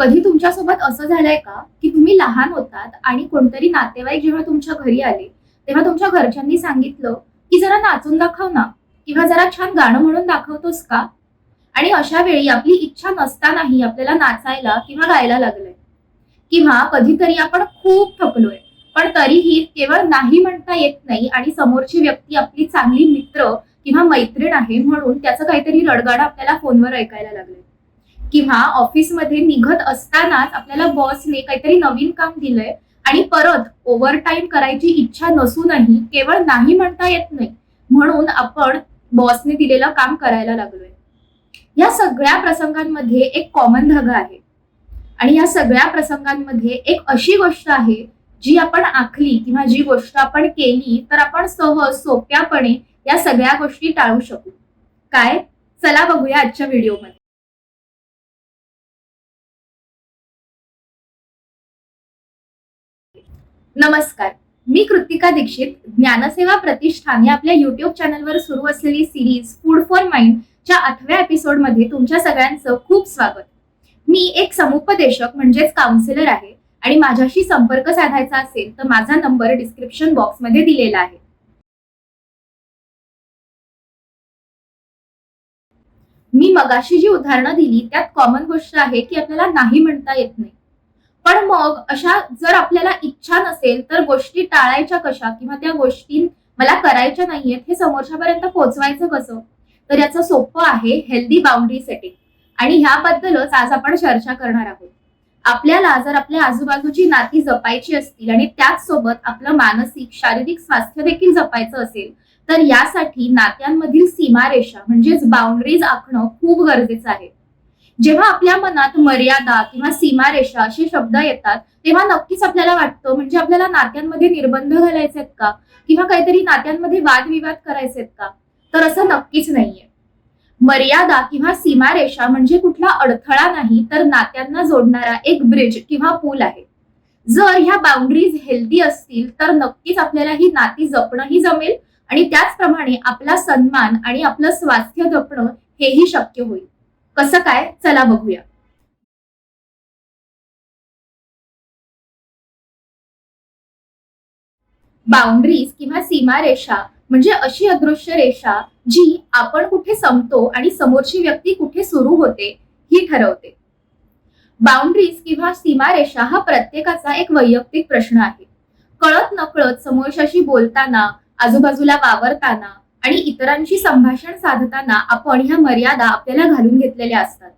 कधी तुमच्यासोबत असं झालंय का की तुम्ही लहान होतात आणि कोणतरी नातेवाईक जेव्हा तुमच्या घरी आले तेव्हा तुमच्या घरच्यांनी सांगितलं की जरा नाचून दाखव ना किंवा जरा छान गाणं म्हणून दाखवतोस का? आणि अशा वेळी आपली इच्छा नसतानाही आपल्याला नाचायला किंवा गायला लागलंय. किंवा कधीतरी आपण खूप थकलोय पण तरीही केवळ नाही म्हणता येत नाही आणि समोरची व्यक्ती आपली चांगली मित्र किंवा मैत्रीण आहे म्हणून त्याचं काहीतरी रडगाडं आपल्याला फोनवर ऐकायला लागलंय. किंवा ऑफिसमध्ये निघत असतानाच आपल्याला बॉसने काहीतरी नवीन काम दिलंय आणि परत ओव्हरटाईम करायची इच्छा नसूनही केवळ नाही म्हणता येत नाही म्हणून आपण बॉसने दिलेलं काम करायला लागलोय. या सगळ्या प्रसंगांमध्ये एक कॉमन धागा आहे. आणि या सगळ्या प्रसंगांमध्ये एक अशी गोष्ट आहे जी आपण आखली किंवा जी गोष्ट आपण केली तर आपण सहज सोप्यापणे या सगळ्या गोष्टी टाळू शकू. काय? चला बघूया आजच्या व्हिडिओमध्ये नमस्कार. मी कृतिका दीक्षित. ज्ञानसेवा प्रतिष्ठान या आपल्या युट्यूब चॅनलवर सुरू असलेली सिरीज फूड फॉर माइंड च्या आठव्या एपिसोडमध्ये तुमच्या सगळ्यांचं खूप स्वागत. मी एक समुपदेशक म्हणजेच काउन्सिलर आहे आणि माझ्याशी संपर्क साधायचा असेल तर माझा नंबर डिस्क्रिप्शन बॉक्समध्ये दिलेला आहे. मी मगाशी जी उदाहरणं दिली त्यात कॉमन गोष्ट आहे की आपल्याला नाही म्हणता येत नाही. पण मग अशा जर आपल्याला इच्छा नसेल तर गोष्टी टाळायच्या कशा? किंवा त्या गोष्टी मला करायच्या नाहीयेत हे समोरच्यापर्यंत पोहोचवायचं कसं? तर याचं सोपं आहे हेल्दी बाउंड्री सेटिंग आणि ह्याबद्दलच आज आपण चर्चा करणार आहोत. आपल्याला जर आपल्या आजूबाजूची नाती जपायची असतील आणि त्याच सोबत आपलं मानसिक शारीरिक स्वास्थ्य देखील जपायचं असेल तर यासाठी नात्यांमधील सीमारेषा म्हणजेच बाउंड्रीज आखणं खूप गरजेचं आहे. जेव्हा आपल्या मनात मर्यादा किंवा सीमारेषा असे शब्द येतात तेव्हा नक्कीच आपल्याला वाटतं म्हणजे आपल्याला नात्यांमध्ये निर्बंध घालायचे आहेत का? किंवा काहीतरी नात्यांमध्ये वादविवाद करायचे आहेत का? तर असं नक्कीच नाहीये. मर्यादा किंवा सीमारेषा म्हणजे कुठला अडथळा नाही तर नात्यांना जोडणारा एक ब्रिज किंवा पूल आहे. जर ह्या बाउंड्रीज हेल्दी असतील तर नक्कीच आपल्याला ही नाती जपणंही जमेल आणि त्याचप्रमाणे आपला सन्मान आणि आपलं स्वास्थ्य जपणं हेही शक्य होईल. कसं काय? चला बघूया. बाउंड्रीज किंवा सीमारेषा म्हणजे अशी अदृश्य रेषा जी आपण कुठे संपतो आणि समोरची व्यक्ती कुठे सुरू होते ही ठरवते. बाउंड्रीज किंवा सीमारेषा हा प्रत्येकाचा एक वैयक्तिक प्रश्न आहे. कळत नकळत समोरच्याशी बोलताना आजूबाजूला वावरताना आणि इतरांशी संभाषण साधताना आपण ह्या मर्यादा आपल्याला घालून घेतलेल्या असतात.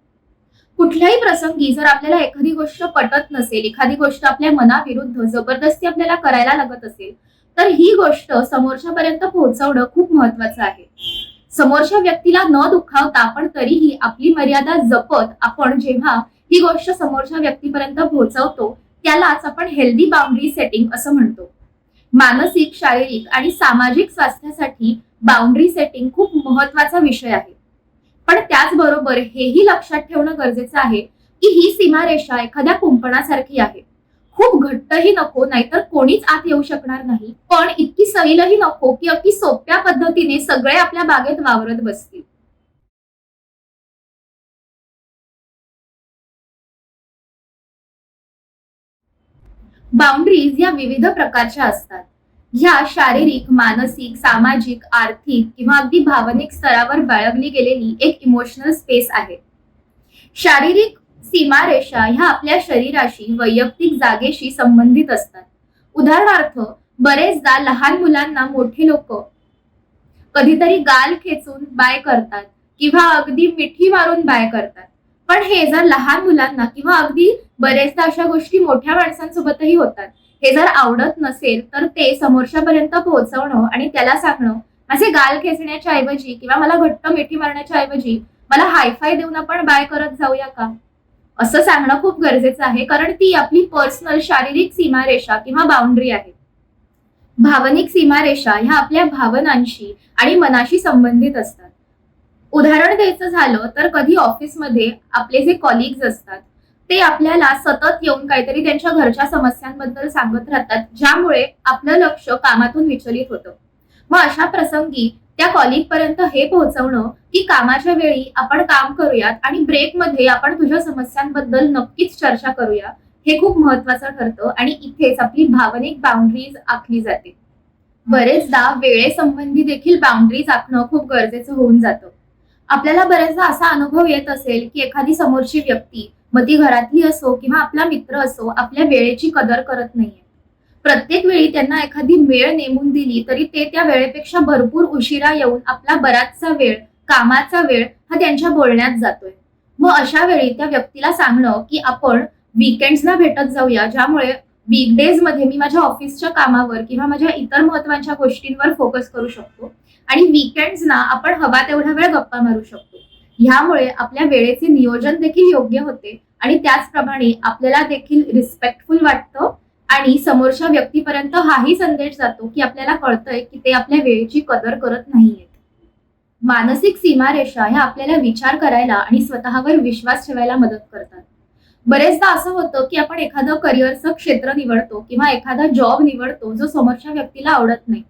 कुठल्याही प्रसंगी जर आपल्याला एखादी गोष्ट पटत नसेल एखादी गोष्ट आपल्या मनाविरुद्ध जबरदस्ती आपल्याला करायला लागत असेल तर ही गोष्ट समोरच्यापर्यंत पोहोचवणं खूप महत्वाचं आहे. समोरच्या व्यक्तीला न दुखावता पण तरीही आपली मर्यादा जपत आपण जेव्हा ही गोष्ट समोरच्या व्यक्तीपर्यंत पोहोचवतो त्यालाच आपण हेल्दी बाउंड्री सेटिंग असं म्हणतो. मानसिक शारीरिक आणि सामाजिक स्वास्थ्यासाठी बाउंड्री सेटिंग खूप महत्त्वाचा विषय आहे. पण त्याचबरोबर हेही लक्षात ठेवणं गरजेचं आहे की ही सीमारेषा एखाद्या कुंपणासारखी आहे. खूप घट्टही नको नाहीतर कोणीच आत येऊ शकणार नाही. पण इतकी सैलही नको की अगदी सोप्या पद्धतीने सगळे आपल्या बागेत वावरत बसतील. बाउंड्रीज या विविध प्रकारच्या असतात. ह्या शारीरिक मानसिक सामाजिक आर्थिक किंवा अगदी भावनिक स्तरावर बाळगली गेलेली एक इमोशनल स्पेस आहे. शारीरिक सीमारेषा ह्या आपल्या शरीराशी वैयक्तिक जागेशी संबंधित असतात. उदाहरणार्थ बरेचदा लहान मुलांना मोठे लोक कधीतरी गाल खेचून बाय करतात किंवा अगदी मिठी मारून बाय करतात. पण हे जर लहान मुलांना किंवा अगदी बरेचदा अशा गोष्टी मोठ्या माणसांसोबतही होतात. हे जर आवडत नसेल तर ते समोरच्यापर्यंत पोहोचवणं आणि त्याला सांगणं. माझे गाल खेचण्याच्या ऐवजी किंवा मला घट्ट मिठी मारण्याच्या ऐवजी मला हायफाय देऊन आपण बाय करत जाऊया का? असं सांगणं खूप गरजेचं आहे कारण ती आपली पर्सनल शारीरिक सीमारेषा किंवा बाउंड्री आहे. भावनिक सीमारेषा ह्या आपल्या भावनांशी आणि मनाशी संबंधित असतात. उदाहरण द्यायचं झालं तर कधी ऑफिसमध्ये आपले जे कॉलिग्स असतात ते आपल्याला सतत येऊन काहीतरी त्यांच्या घरच्या समस्यांबद्दल सांगत राहतात ज्यामुळे आपलं लक्ष कामातून विचलित होतं. मग अशा प्रसंगी त्या कॉलिग पर्यंत हे पोहोचवणं की कामाच्या वेळी आपण काम करूयात आणि ब्रेकमध्ये आपण तुझ्या समस्यांबद्दल नक्कीच चर्चा करूया हे खूप महत्वाचं ठरतं आणि इथेच आपली भावनिक बाउंड्रीज आखली जाते. बरेचदा वेळेसंबंधी देखील बाउंड्रीज आखणं खूप गरजेचं होऊन जातं. आपल्याला बरेचदा असा अनुभव येत असेल की एखादी समोरची व्यक्ती मग ती घरातली असो किंवा आपला मित्र असो आपल्या वेळेची कदर करत नाहीये. प्रत्येक वेळी त्यांना एखादी वेळ नेमून दिली तरी ते त्या वेळेपेक्षा भरपूर उशिरा येऊन आपला बराचसा वेळ कामाचा वेळ हा त्यांच्या बोलण्यात जातोय. मग अशा वेळी त्या व्यक्तीला सांगणं की आपण विकेंड्सना भेटत जाऊया ज्यामुळे वीकडेजमध्ये मी माझ्या ऑफिसच्या कामावर किंवा माझ्या इतर महत्त्वाच्या गोष्टींवर फोकस करू शकतो. आणि विकेंड्सना आपण हवा तेवढा वेळ गप्पा मारू शकतो. ह्यामुळे आपल्या वेळेचे नियोजन देखील योग्य होते आणि त्याचप्रमाणे आपल्याला देखील रिस्पेक्टफुल वाटतं आणि समोरच्या व्यक्तीपर्यंत हाही संदेश जातो की आपल्याला कळतंय की ते आपल्या वेळेची कदर करत नाहीयेत. मानसिक सीमारेषा ह्या आपल्याला विचार करायला आणि स्वतःवर विश्वास ठेवायला मदत करतात. बरेचदा असं होतं की आपण एखादं करिअरचं क्षेत्र निवडतो किंवा एखादा जॉब निवडतो जो समोरच्या व्यक्तीला आवडत नाही.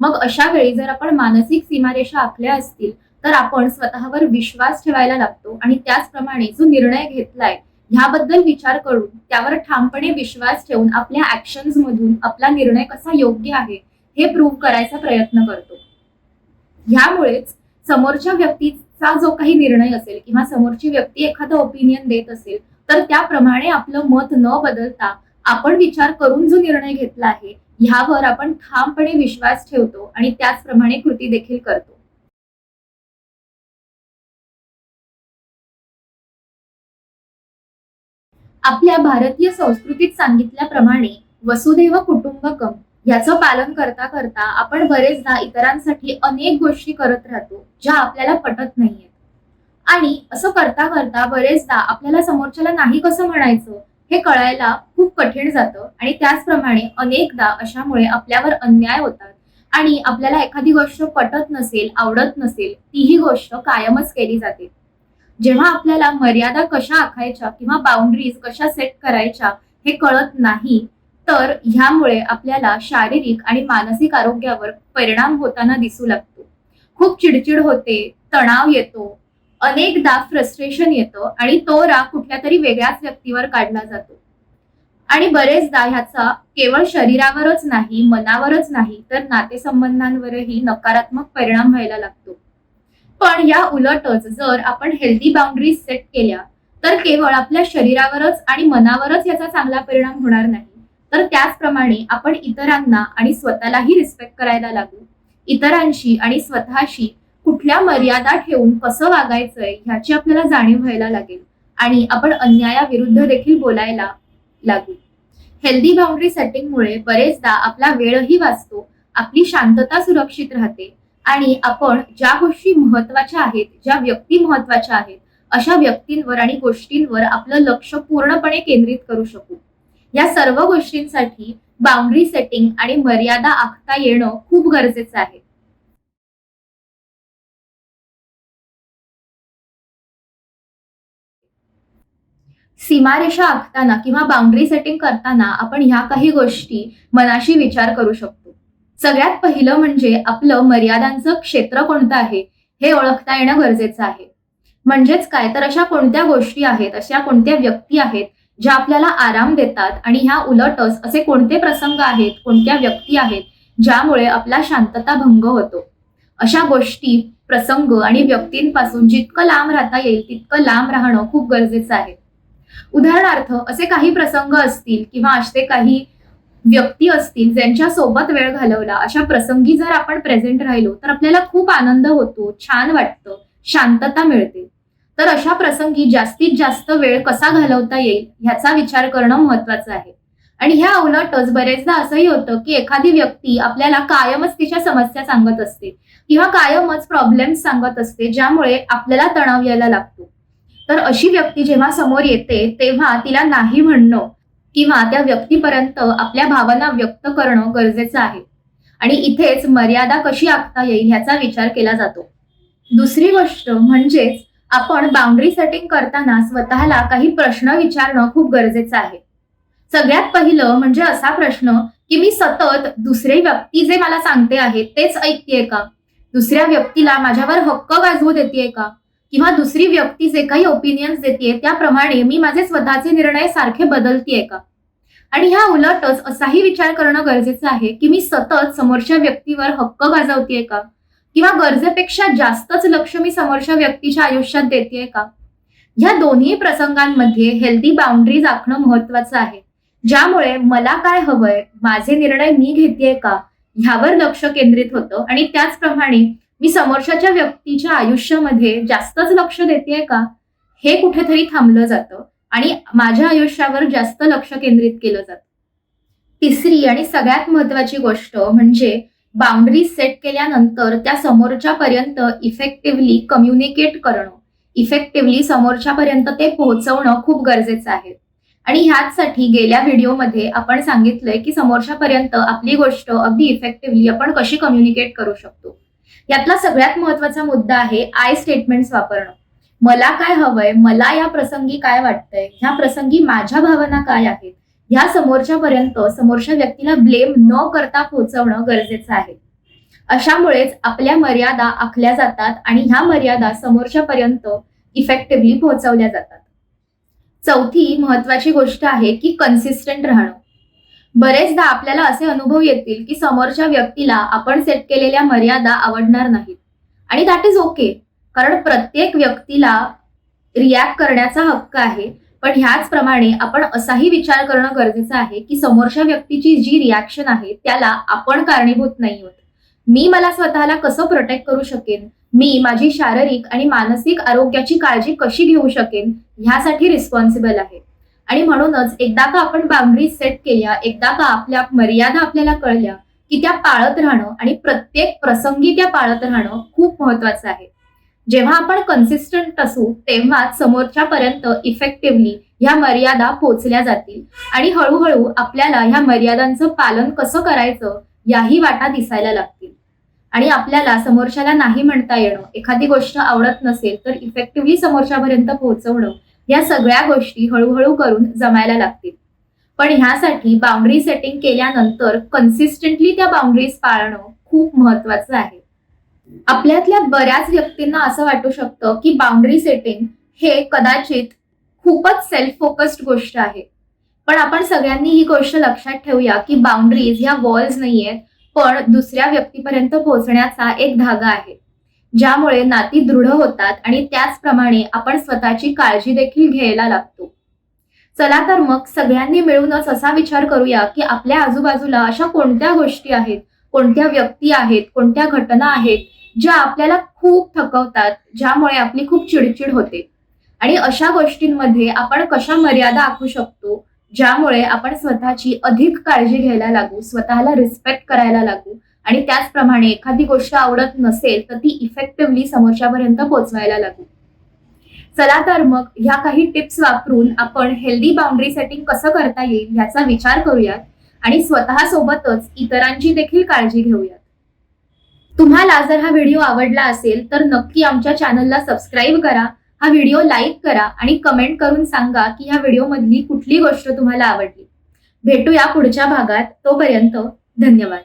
मग अशा वेळी जर आपण मानसिक सीमारेषा आखल्या असतील तर आपण स्वतःवर विश्वास ठेवायला लागतो आणि त्याचप्रमाणे जो निर्णय घेतलाय ह्याबद्दल विचार करून त्यावर ठामपणे विश्वास ठेवून आपल्या ऍक्शन्स मधून आपला निर्णय कसा योग्य आहे हे प्रूव्ह करायचा प्रयत्न करतो. ह्यामुळेच समोरच्या व्यक्तीचा जो काही निर्णय असेल किंवा समोरची व्यक्ती एखादं ओपिनियन देत असेल तर त्याप्रमाणे आपलं मत न बदलता आपण विचार करून जो निर्णय घेतला आहे ह्यावर आपण ठामपणे विश्वास ठेवतो आणि त्याचप्रमाणे कृती देखील करतो. आपल्या भारतीय संस्कृतीत सांगितल्याप्रमाणे वसुधैव कुटुंबकम याचं पालन करता करता आपण बरेचदा इतरांसाठी अनेक गोष्टी करत राहतो ज्या आपल्याला पटत नाहीयेत. आणि असं करता करता बरेचदा आपल्याला समोरच्याला नाही कसं म्हणायचं हे कळायला खूप कठीण जातं आणि त्याचप्रमाणे अनेकदा अशामुळे आपल्यावर अन्याय होतात. आणि आपल्याला एखादी गोष्ट पटत नसेल आवडत नसेल तीही गोष्ट कायमच केली जाते. जेव्हा आपल्याला मर्यादा कशा आखायच्या किंवा बाउंड्रीज कशा सेट करायच्या हे कळत नाही तर ह्यामुळे आपल्याला शारीरिक आणि मानसिक आरोग्यावर परिणाम होताना दिसू लागतो. खूप चिडचिड होते तणाव येतो अनेकदा फ्रस्ट्रेशन येतं आणि तो राग कुठल्या तरी वेगळ्याच व्यक्तीवर काढला जातो. आणि बरेचदा ह्याचा केवळ शरीरावरच नाही मनावरच नाही तर नातेसंबंधांवरही नकारात्मक परिणाम व्हायला लागतो. पण या उलटच जर आपण हेल्दी बाउंड्रीज सेट केल्या तर केवळ आपल्या शरीरावरच आणि मनावरच याचा चांगला परिणाम होणार नाही. तर त्याचप्रमाणे आपण इतरांना आणि स्वतःलाही रिस्पेक्ट करायला लागू. इतरांशी आणि स्वतःशी कुठल्या मर्यादा ठेवून कसं वागायचंय ह्याची आपल्याला जाणीव व्हायला लागेल आणि आपण अन्यायाविरुद्ध देखील बोलायला लागू. हेल्दी बाउंड्री सेटिंगमुळे बरेचदा आपला वेळही वाचतो आपली शांतता सुरक्षित राहते. आणि आपण ज्या गोष्टी महत्त्वाच्या आहेत ज्या व्यक्ती महत्त्वाच्या आहेत अशा व्यक्तींवर आणि गोष्टींवर आपलं लक्ष पूर्णपणे केंद्रित करू शकू. या सर्व गोष्टींसाठी बाउंड्री सेटिंग आणि मर्यादा आखता येणं खूप गरजेचं आहे. सीमारेषा आखताना किंवा बाउंड्री सेटिंग करताना आपण ह्या काही गोष्टी मनाशी विचार करू शकतो. सगळ्यात पहिलं म्हणजे आपलं मर्यादांचं क्षेत्र कोणतं आहे हे ओळखता येणं गरजेचं आहे. म्हणजेच काय? तर अशा कोणत्या गोष्टी आहेत अशा कोणत्या व्यक्ती आहेत ज्या आपल्याला आराम देतात आणि ह्या उलटच असे कोणते प्रसंग आहेत कोणत्या व्यक्ती आहेत ज्यामुळे आपला शांतता भंग होतो? अशा गोष्टी प्रसंग आणि व्यक्तींपासून जितकं लांब राहता येईल तितकं लांब राहणं खूप गरजेचं आहे. उदाहरणार्थ असे काही प्रसंग असतील किंवा असे काही व्यक्ती असतील ज्यांच्या सोबत वेळ घालवला अशा प्रसंगी जर आपण प्रेझेंट राहिलो तर आपल्याला खूप आनंद होतो छान वाटतं शांतता मिळते. तर अशा प्रसंगी जास्तीत जास्त वेळ कसा घालवता येईल ह्याचा विचार करणं महत्वाचं आहे. आणि ह्या उलटच बरेचदा असंही होतं की एखादी व्यक्ती आपल्याला कायमच तिच्या समस्या सांगत असते किंवा कायमच प्रॉब्लेम्स सांगत असते ज्यामुळे आपल्याला तणाव यायला लागतो. तर अशी व्यक्ती जेव्हा समोर येते तेव्हा तिला नाही म्हणणं किंवा त्या व्यक्तीपर्यंत आपल्या भावना व्यक्त करणं गरजेचं आहे. आणि इथेच मर्यादा कशी आखता येईल ह्याचा विचार केला जातो. दुसरी गोष्ट म्हणजेच आपण बाउंड्री सेटिंग करताना स्वतःला काही प्रश्न विचारणं खूप गरजेचं आहे. सगळ्यात पहिलं म्हणजे असा प्रश्न की मी सतत दुसरे व्यक्ती जे मला सांगते आहे तेच ऐकतेय का? दुसऱ्या व्यक्तीला माझ्यावर हक्क गाजवू देते का? किंवा दुसरी व्यक्ती जे काही ओपिनियन्स देते त्याप्रमाणे मी माझे स्वतःचे निर्णय सारखे बदलतीये का? आणि ह्या उलटच असाही विचार करणं गरजेचं आहे की मी सतत समोरच्या व्यक्तीवर हक्क गाजवतेय का? किंवा गरजेपेक्षा जास्तच लक्ष मी समोरच्या व्यक्तीच्या आयुष्यात देतेय का? ह्या दोन्ही प्रसंगांमध्ये हेल्दी बाउंड्रीज आखणं महत्वाचं आहे. ज्यामुळे मला काय हवंय माझे निर्णय मी घेतेय का? ह्यावर लक्ष केंद्रित होतं. आणि त्याचप्रमाणे मी समोरच्याच्या व्यक्तीच्या आयुष्यामध्ये जास्तच लक्ष देतेय का? हे कुठेतरी थांबलं जातं आणि माझ्या आयुष्यावर जास्त लक्ष केंद्रित केलं जातं. तिसरी आणि सगळ्यात महत्वाची गोष्ट म्हणजे बाउंड्री सेट केल्यानंतर त्या समोरच्या पर्यंत इफेक्टिव्हली कम्युनिकेट करणं. इफेक्टिव्हली समोरच्या पर्यंत ते पोहोचवणं खूप गरजेचं आहे. आणि ह्याचसाठी गेल्या व्हिडिओमध्ये आपण सांगितलंय की समोरच्या पर्यंत आपली गोष्ट अगदी इफेक्टिव्हली आपण कशी कम्युनिकेट करू शकतो. यातला सगळ्यात महत्त्वाचा मुद्दा आहे आय स्टेटमेंट्स वापरणं. मला काय हवंय? मला या प्रसंगी काय वाटतंय? ह्या प्रसंगी माझ्या भावना काय आहेत? ह्या समोरच्या पर्यंत समोरच्या व्यक्तीला ब्लेम न करता पोहोचवणं गरजेचं आहे. अशामुळेच आपल्या मर्यादा आखल्या जातात आणि ह्या मर्यादा समोरच्या पर्यंत इफेक्टिव्हली पोहोचवल्या जातात. चौथी महत्वाची गोष्ट आहे की कन्सिस्टंट राहणं. बरेचदा आपल्याला असे अनुभव येतील की समोरच्या व्यक्तीला आपण सेट केलेल्या मर्यादा आवडणार नाहीत. आणि दॅट इज ओके कारण प्रत्येक व्यक्तीला रिॲक्ट करण्याचा हक्क आहे. पण ह्याचप्रमाणे आपण असाही विचार करणं गरजेचं आहे की समोरच्या व्यक्तीची जी रिॲक्शन आहे त्याला आपण कारणीभूत नाही होत मी मला स्वतःला कसं प्रोटेक्ट करू शकेन? मी माझी शारीरिक आणि मानसिक आरोग्याची काळजी कशी घेऊ शकेन? ह्यासाठी रिस्पॉन्सिबल आहे. आणि म्हणूनच एकदा का आपण बाउंड्री सेट केल्या एकदा का आपल्या मर्यादा आपल्याला कळल्या की त्या पाळत राहणं आणि प्रत्येक प्रसंगी त्या पाळत राहणं खूप महत्वाचं आहे. जेव्हा आपण कन्सिस्टंट असू तेव्हाच समोरच्या पर्यंत इफेक्टिव्हली ह्या मर्यादा पोचल्या जातील आणि हळूहळू आपल्याला ह्या मर्यादांचं पालन कसं करायचं याही वाटा दिसायला लागतील. आणि आपल्याला समोरच्याला नाही म्हणता येणं एखादी गोष्ट आवडत नसेल तर इफेक्टिव्हली समोरच्यापर्यंत पोहोचवणं या सगळ्या गोष्टी हळूहळू करून जमायला लागतील. पण ह्यासाठी बाउंड्री सेटिंग केल्यानंतर कन्सिस्टंटली त्या बाउंड्रीज पाळणं खूप महत्वाचं आहे. आपल्यातल्या बऱ्याच व्यक्तींना असं वाटू शकतं की बाउंड्री सेटिंग हे कदाचित खूपच सेल्फ फोकस्ड गोष्ट आहे. पण आपण सगळ्यांनी ही गोष्ट लक्षात ठेवूया की बाउंड्रीज ह्या वॉल्स नाहीयेत पण दुसऱ्या व्यक्तीपर्यंत पोहोचण्याचा एक धागा आहे. ज्यामुळे नाती दृढ होतात आणि त्याचप्रमाणे आपण स्वतःची काळजी देखील घ्यायला लागतो. चला तर मग सगळ्यांनी मिळूनच असा विचार करूया की आपल्या आजूबाजूला अशा कोणत्या गोष्टी आहेत कोणत्या व्यक्ती आहेत कोणत्या घटना आहेत ज्या आपल्याला खूप थकवतात ज्यामुळे आपली खूप चिडचिड होते. आणि अशा गोष्टींमध्ये आपण कशा मर्यादा आखू शकतो ज्यामुळे आपण स्वतःची अधिक काळजी घ्यायला लागू स्वतःला रिस्पेक्ट करायला लागू आणि त्याचप्रमाणे एखादी गोष्ट आवडत नसेल तर ती इफेक्टिव्हली समोरच्यापर्यंत पोहोचवायला लागू. चला तर मग ह्या काही टिप्स वापरून आपण हेल्दी बाउंड्री सेटिंग कसं करता येईल ह्याचा विचार करूयात आणि स्वतःसोबतच इतरांची देखील काळजी घेऊयात. तुम्हाला जर हा व्हिडिओ आवडला असेल तर नक्की आमच्या चॅनलला सबस्क्राईब करा हा व्हिडिओ लाईक करा आणि कमेंट करून सांगा की ह्या व्हिडिओमधली कुठली गोष्ट तुम्हाला आवडली. भेटूया पुढच्या भागात. तोपर्यंत धन्यवाद.